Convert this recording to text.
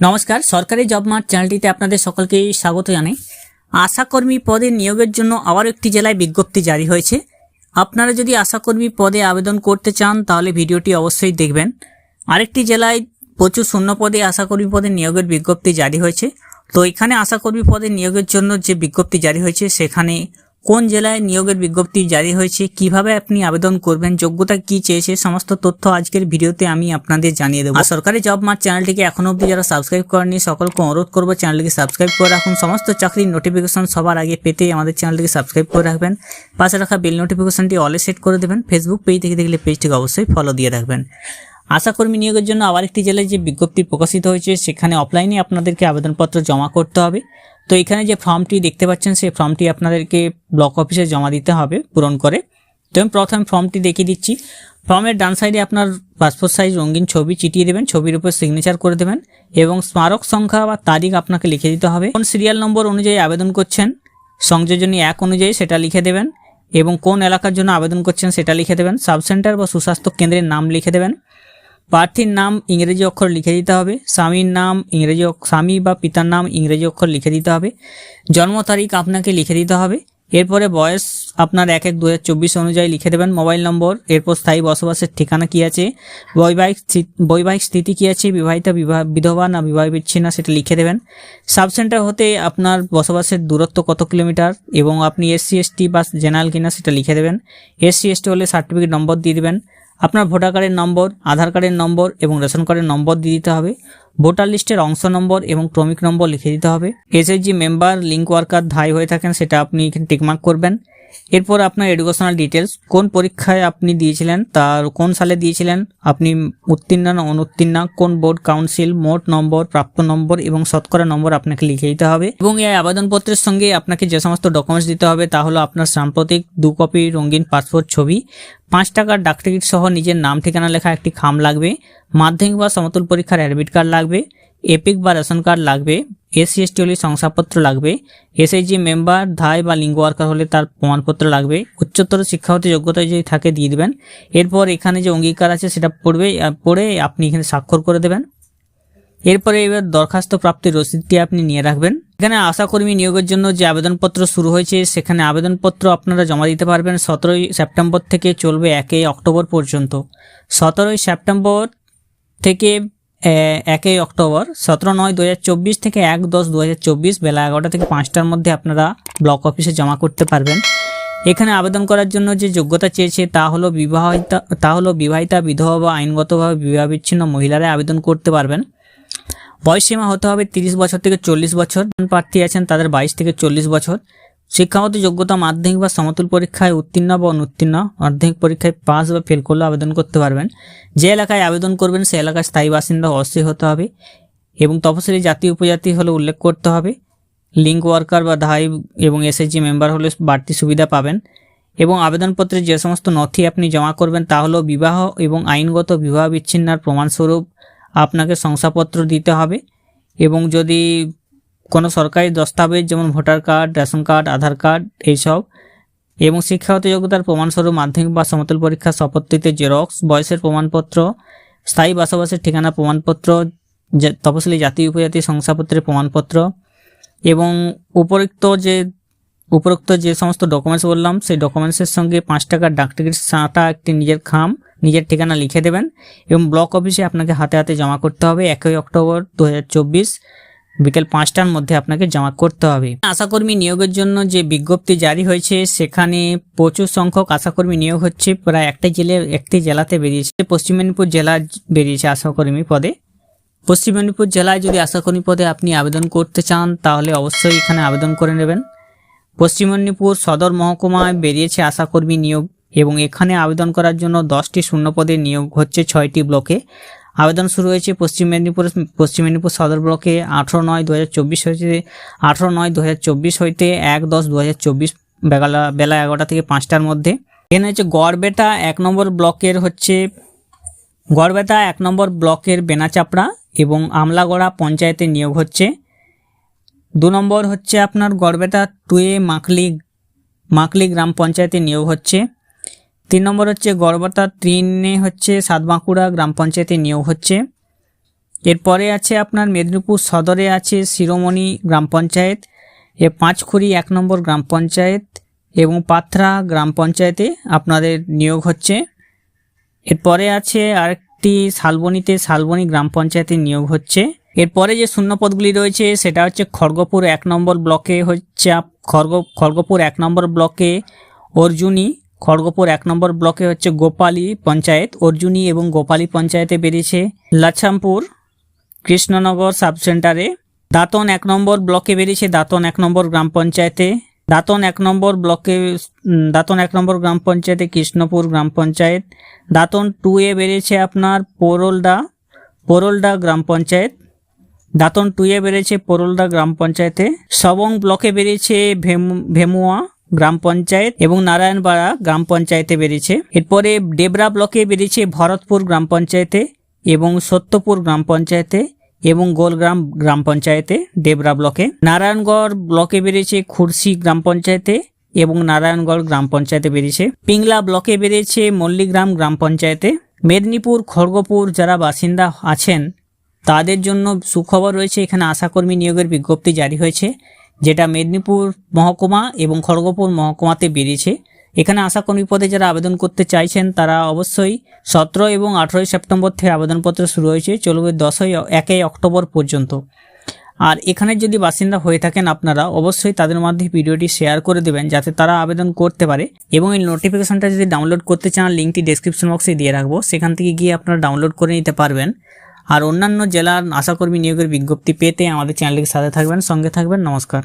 নমস্কার, সরকারি job mart চ্যানেলটিতে আপনাদের সকলকে স্বাগত জানাই। আশাকর্মী পদে নিয়োগের জন্য আবার একটি জেলায় বিজ্ঞপ্তি জারি হয়েছে। আপনারা যদি আশাকর্মী পদে আবেদন করতে চান, তাহলে ভিডিওটি অবশ্যই দেখবেন। আরেকটি জেলায় প্রচুর শূন্য পদে আশাকর্মী পদে নিয়োগের বিজ্ঞপ্তি জারি হয়েছে। তো এখানে আশাকর্মী পদে নিয়োগের জন্য যে বিজ্ঞপ্তি জারি হয়েছে, সেখানে কোন জেলায় নিয়োগের বিজ্ঞপ্তি জারি হয়েছে, কীভাবে আপনি আবেদন করবেন, যোগ্যতা কি চেয়েছে, সমস্ত তথ্য আজকের ভিডিওতে আমি আপনাদের জানিয়ে দেবো। আর সরকারি জব মার্ট চ্যানেলটিকে এখনও অবধি যারা সাবস্ক্রাইব করেনি সকলকে অনুরোধ করব চ্যানেলটিকে সাবস্ক্রাইব করে রাখুন। সমস্ত চাকরির নোটিফিকেশন সবার আগে পেতে আমাদের চ্যানেলটিকে সাবস্ক্রাইব করে রাখবেন। পাশে রাখা বেল নোটিফিকেশনটি অলে সেট করে দেবেন। ফেসবুক পেজ থেকে দেখলে পেজটিকে অবশ্যই ফলো দিয়ে রাখবেন। আশাকর্মী নিয়োগের জন্য আবার একটি জেলায় যে বিজ্ঞপ্তি প্রকাশিত হয়েছে, সেখানে অফলাইনে আপনাদেরকে আবেদনপত্র জমা করতে হবে। তো এখানে যে ফর্মটি দেখতে পাচ্ছেন, সেই ফর্মটি আপনাদেরকে ব্লক অফিসে জমা দিতে হবে পূরণ করে। তো আমি প্রথম ফর্মটি দেখিয়ে দিচ্ছি। ফর্মের ডান সাইডে আপনার পাসপোর্ট সাইজ, রঙিন ছবি চিটিয়ে দেবেন, ছবির উপর সিগনেচার করে দেবেন এবং স্মারক সংখ্যা বা তারিখ আপনাকে লিখে দিতে হবে। কোন সিরিয়াল নম্বর অনুযায়ী আবেদন করছেন, সংযোজনী এক অনুযায়ী সেটা লিখে দেবেন এবং কোন এলাকার জন্য আবেদন করছেন সেটা লিখে দেবেন। সাবসেন্টার বা সুস্বাস্থ্য কেন্দ্রের নাম লিখে দেবেন। প্রার্থীর নাম ইংরেজি অক্ষর লিখে দিতে হবে, স্বামীর নাম ইংরেজি স্বামী বা পিতার নাম ইংরেজি অক্ষর লিখে দিতে হবে, জন্ম তারিখ আপনাকে লিখে দিতে হবে, এরপরে বয়স আপনার এক এক দু অনুযায়ী লিখে দেবেন মোবাইল নম্বর, এরপর স্থায়ী বসবাসের ঠিকানা কী আছে, বৈবাহিক বৈবাহিক স্থিতি কী আছে, বিবাহিতা, বিবাহ, বিধবা না বিবাহ বিচ্ছিন্ন সেটা লিখে দেবেন সাব সেন্টার হতে আপনার বসবাসের দূরত্ব কত কিলোমিটার এবং আপনি এসসি, এসটি বা জেনারেল কিনা সেটা লিখে দেবেন, এসসি, এসটি হলে সার্টিফিকেট নম্বর দিয়ে দেবেন আপনার ভোটার কার্ডের নম্বর, আধার কার্ডের নম্বর এবং রেশন কার্ডের নম্বর দিয়ে দিতে হবে। ভোটার লিস্টের অংশ নম্বর এবং ক্রমিক নম্বর লিখে দিতে হবে। এসএইচজি মেম্বার লিঙ্ক ওয়ার্কার ধাই হয়ে থাকেন, সেটা আপনি এখানে টিকমার্ক করবেন। এরপর আপনার এডুকেশনাল ডিটেলস কোন পরীক্ষায় আপনি দিয়েছিলেন, তার কোন সালে দিয়েছিলেন, আপনি উত্তীর্ণ না অনুত্তীর্ণ, কোন বোর্ড কাউন্সিল মোট নম্বর, প্রাপ্ত নম্বর এবং শতকরা নম্বর আপনাকে লিখে দিতে হবে। এবং এই আবেদনপত্রের সঙ্গে আপনাকে যে সমস্ত ডকুমেন্টস দিতে হবে, তা হলো আপনার সাম্প্রতিক দু কপি রঙিন পাসপোর্ট ছবি, পাঁচ টাকার ডাক টিকিট সহ নিজের নাম, ঠিকানা লেখা একটি খাম লাগবে, মাধ্যমিক বা সমতুল পরীক্ষার অ্যাডমিট কার্ড লাগবে এপিক বা রেশন কার্ড লাগবে এসসি এসটি হলে শংসাপত্র লাগবে, এসএইচজি মেম্বার, ধাই বা লিঙ্গ ওয়ার্কার হলে তার প্রমাণপত্র লাগবে, উচ্চতর শিক্ষাগত যোগ্যতা যদি থাকে দিয়ে দেবেন। এরপর এখানে যে অঙ্গীকার আছে সেটা পড়বে পড়ে আপনি এখানে স্বাক্ষর করে দেবেন। এরপরে এবার দরখাস্ত প্রাপ্তির রসিদটি আপনি নিয়ে রাখবেন। এখানে আশাকর্মী নিয়োগের জন্য যে আবেদনপত্র শুরু হয়েছে, সেখানে আবেদনপত্র আপনারা জমা দিতে পারবেন সতেরোই সেপ্টেম্বর থেকে চলবে একই অক্টোবর পর্যন্ত। সতেরোই সেপ্টেম্বর থেকে একই অক্টোবর সতেরো নয় দু থেকে এক দশ দু বেলা এগারোটা থেকে পাঁচটার মধ্যে আপনারা ব্লক অফিসে জমা করতে পারবেন। এখানে আবেদন করার জন্য যে যোগ্যতা চেয়েছে তা হলো বিবাহিতা, তা হলো বিবাহিতা, বিধবা বা আইনগতভাবে বিবাহ বিচ্ছিন্ন মহিলারা আবেদন করতে পারবেন। বয়সসীমা হতে হবে তিরিশ বছর থেকে চল্লিশ বছর। প্রার্থী আছেন তাদের বাইশ থেকে চল্লিশ বছর। শিক্ষাগত যোগ্যতা মাধ্যমিক বা সমতুল পরীক্ষায় উত্তীর্ণ বা অনুত্তীর্ণ, মাধ্যমিক পরীক্ষায় পাস বা ফেল করলে আবেদন করতে পারবেন। যে এলাকায় আবেদন করবেন, সে এলাকার স্থায়ী বাসিন্দা অবশ্যই হতে হবে এবং তপশিলি জাতি উপজাতি হলে উল্লেখ করতে হবে। লিঙ্ক ওয়ার্কার বা ধাই এবং এসএসজি মেম্বার হলে বাড়তি সুবিধা পাবেন এবং আবেদনপত্রে যে সমস্ত নথি আপনি জমা করবেন তা হলো বিবাহ এবং আইনগত বিবাহ বিচ্ছিন্নার প্রমাণস্বরূপ আপনাকে শংসাপত্র দিতে হবে এবং যদি সরকারি দস্তাবেজ যেমন voter card, ration card, Aadhaar card এইসব এবং শিক্ষাগত যোগ্যতার প্রমাণস্বরূপ মাধ্যমিক বা সমতল পরীক্ষার শপথটিতে জেরক্স, বয়সের প্রমাণপত্র, স্থায়ী বসবাসের ঠিকানা প্রমাণপত্র তপশিলি জাতি, উপজাতি শংসাপত্রের প্রমাণপত্র এবং উপরোক্ত যে উপরোক্ত যে সমস্ত ডকুমেন্টস বললাম, সেই ডকুমেন্টসের সঙ্গে পাঁচ টাকার ডাক টিকিট, সাঁটা, একটি নিজের খাম, নিজের ঠিকানা লিখে দেবেন এবং ব্লক অফিসে আপনাকে হাতে হাতে জমা করতে হবে। একই অক্টোবর দু হাজার চব্বিশ। বিকেল পাঁচটার মধ্যে আপনাকে জমা করতে হবে। আশাকর্মী নিয়োগের জন্য যে বিজ্ঞপ্তি জারি হয়েছে, সেখানে প্রচুর সংখ্যক আশাকর্মী নিয়োগ হচ্ছে। প্রায় একটি জেলে, একটি জেলাতে বেরিয়েছে। পশ্চিম মেদিনীপুর জেলা বেরিয়েছে আশাকর্মী পদে। পশ্চিম মেদিনীপুর জেলায় যদি আশাকর্মী পদে আপনি আবেদন করতে চান, তাহলে অবশ্যই এখানে আবেদন করে নেবেন। পশ্চিম মেদিনীপুর সদর মহকুমায় বেরিয়েছে আশাকর্মী নিয়োগ এবং এখানে আবেদন করার জন্য দশটি শূন্য পদে নিয়োগ হচ্ছে ছয়টি ব্লকে। আবেদন শুরু হয়েছে পশ্চিম মেদিনীপুর পশ্চিম মেদিনীপুর সদর ব্লকে আঠেরো নয় দু হাজার চব্বিশ হয়েছে আঠেরো নয় দু হাজার চব্বিশ হইতে এক দশ দু হাজার চব্বিশ বেলা বেলা এগারোটা থেকে পাঁচটার মধ্যে। এখানে হচ্ছে গড়বেটা এক নম্বর ব্লকের হচ্ছে, গড়বেতা এক নম্বর ব্লকের বেনাচাপড়া এবং আমলাগড়া পঞ্চায়েতে নিয়োগ হচ্ছে। দু নম্বর হচ্ছে আপনার গড়বেতা টুয়ে মাকলি মাকলি গ্রাম পঞ্চায়েতে নিয়োগ হচ্ছে। তিন নম্বর হচ্ছে গড়বেতা, তিনে হচ্ছে সাতবাঁকুড়া গ্রাম পঞ্চায়েতে নিয়োগ হচ্ছে। এরপরে আছে আপনার মেদিনীপুর সদরে আছে শিরোমণি গ্রাম পঞ্চায়েত, এ পাঁচখুরি এক নম্বর গ্রাম পঞ্চায়েত এবং পাথরা গ্রাম পঞ্চায়েতে আপনাদের নিয়োগ হচ্ছে। এরপরে আছে আরেকটি শালবনীতে শালবনী গ্রাম পঞ্চায়েতে নিয়োগ হচ্ছে। এরপরে যে শূন্য পদগুলি রয়েছে সেটা হচ্ছে খড়গপুর এক নম্বর ব্লকে হচ্ছে খড়গ খড়গপুর এক নম্বর ব্লকে অর্জুনী খড়গপুর এক নম্বর ব্লকে হচ্ছে গোপালী পঞ্চায়েত, অর্জুনী এবং গোপালী পঞ্চায়েতে বেরিয়েছে লাছামপুর কৃষ্ণনগর সাব সেন্টারে। দাঁতন এক নম্বর ব্লকে বেরিয়েছে দাঁতন এক নম্বর গ্রাম পঞ্চায়েতে। দাঁতন এক নম্বর ব্লকে দাঁতন এক নম্বর গ্রাম পঞ্চায়েতে কৃষ্ণপুর গ্রাম পঞ্চায়েত। দাঁতন টু এ বেরিয়েছে আপনার পোরলডা পোরলডা গ্রাম পঞ্চায়েত। দাঁতন টু এ বেরিয়েছে পোরলডা গ্রাম পঞ্চায়েতে। সবং ব্লকে ভেমু- ভেমুয়া গ্রাম পঞ্চায়েত এবং নারায়ণপাড়া গ্রাম পঞ্চায়েতে বেরিয়েছে এরপরে ডেবরা ব্লকে বেরিয়েছে ভরতপুর গ্রাম পঞ্চায়েতে এবং সত্যপুর গ্রাম পঞ্চায়েতে এবং গোলগ্রাম গ্রাম পঞ্চায়েতে ডেবরা ব্লকে। নারায়ণগড় ব্লকে বেরিয়েছে খুরশি গ্রাম পঞ্চায়েতে এবং নারায়ণগড় গ্রাম পঞ্চায়েতে বেরিয়েছে পিংলা ব্লকে বেরিয়েছে মল্লিগ্রাম গ্রাম পঞ্চায়েতে। মেদিনীপুর, খড়গপুর যারা বাসিন্দা আছেন, তাদের জন্য সুখবর রয়েছে। এখানে আশাকর্মী নিয়োগের বিজ্ঞপ্তি জারি হয়েছে। যেটা মেদিনীপুর মহকুমা এবং খড়গপুর মহকুমাতে বেরিয়েছে। এখানে আশাকর্মী পদে যারা আবেদন করতে চাইছেন, তারা অবশ্যই সতেরো এবং আঠেরোই সেপ্টেম্বর থেকে আবেদনপত্র শুরু হয়েছে, চলবে দশই, একই অক্টোবর পর্যন্ত। আর এখানে যদি বাসিন্দা হয়ে থাকেন আপনারা, অবশ্যই তাদের মাধ্যমে ভিডিওটি শেয়ার করে দেবেন, যাতে তারা আবেদন করতে পারে। এবং এই নোটিফিকেশনটা যদি ডাউনলোড করতে চান, লিঙ্কটি ডেসক্রিপশন বক্সে দিয়ে রাখব। সেখান থেকে গিয়ে আপনারা ডাউনলোড করে নিতে পারবেন। আর অন্যান্য জেলার আশাকর্মী নিয়োগের বিজ্ঞপ্তি পেতে আমাদের চ্যানেলটির সাথে থাকবেন, সঙ্গে থাকবেন। নমস্কার।